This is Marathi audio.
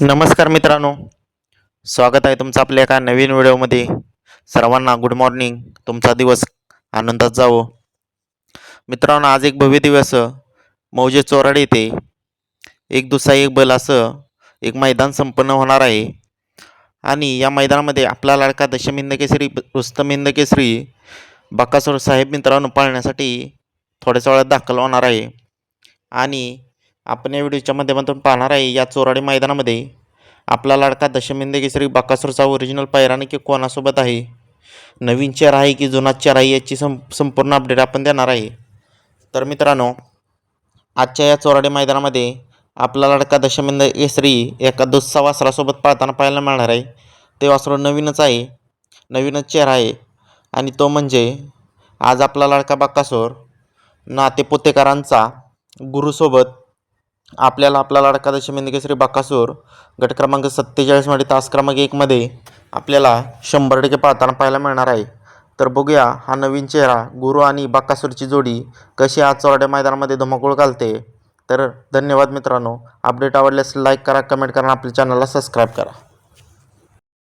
नमस्कार मित्रांनो. स्वागत आहे तुमचं आपल्या एका नवीन व्हिडिओमध्ये. सर्वांना गुड मॉर्निंग तुमचा दिवस आनंदात जावो. मित्रांनो आज एक भव्य दिवस मौजे चोराडे येथे. एक दुसरा एक बल असं एक मैदान संपन्न होणार आहे. आणि या मैदानामध्ये आपला लाडका दशमिंद केसरी रुस्तमिंद केसरी साहेब मित्रांनो पाळण्यासाठी थोड्याच वेळात दाखल होणार आहे. आणि आपण या व्हिडिओच्या माध्यमातून पाहणार आहे या चोराडी मैदानामध्ये आपला लाडका दशमिंद श्री बकासूरचा ओरिजिनल पैरा की कोणासोबत आहे? नवीन चेहरा आहे की जुना चेहरा आहे याची सं संपूर्ण अपडेट आपण देणार आहे. तर मित्रांनो आजच्या या चोराडी मैदानामध्ये आपला लाडका दशमिंद केसरी एका दुस्सा वासरासोबत पाळताना पाहायला मिळणार आहे. ते वासरू नवीनच आहे नवीनच चेहरा आहे आणि तो म्हणजे आज आपला लाडका बाक्कासोर नाते पोतेकरांचा गुरुसोबत आपल्याला आपला लाडका दशमिंद बाकासूर बक्कासूर गट क्रमांक सत्तेचाळीसमध्ये तास क्रमांक एकमध्ये आपल्याला शंभर टक्के पाहताना पाहायला मिळणार आहे. तर बघूया हा नवीन चेहरा गुरु आणि बाकासूरची जोडी कशी आज चोरड्या मैदानामध्ये धुमाकूळ घालते. तर धन्यवाद मित्रांनो. अपडेट आवडल्यास लाईक करा कमेंट करा आणि आपल्या चॅनलला सबस्क्राईब करा.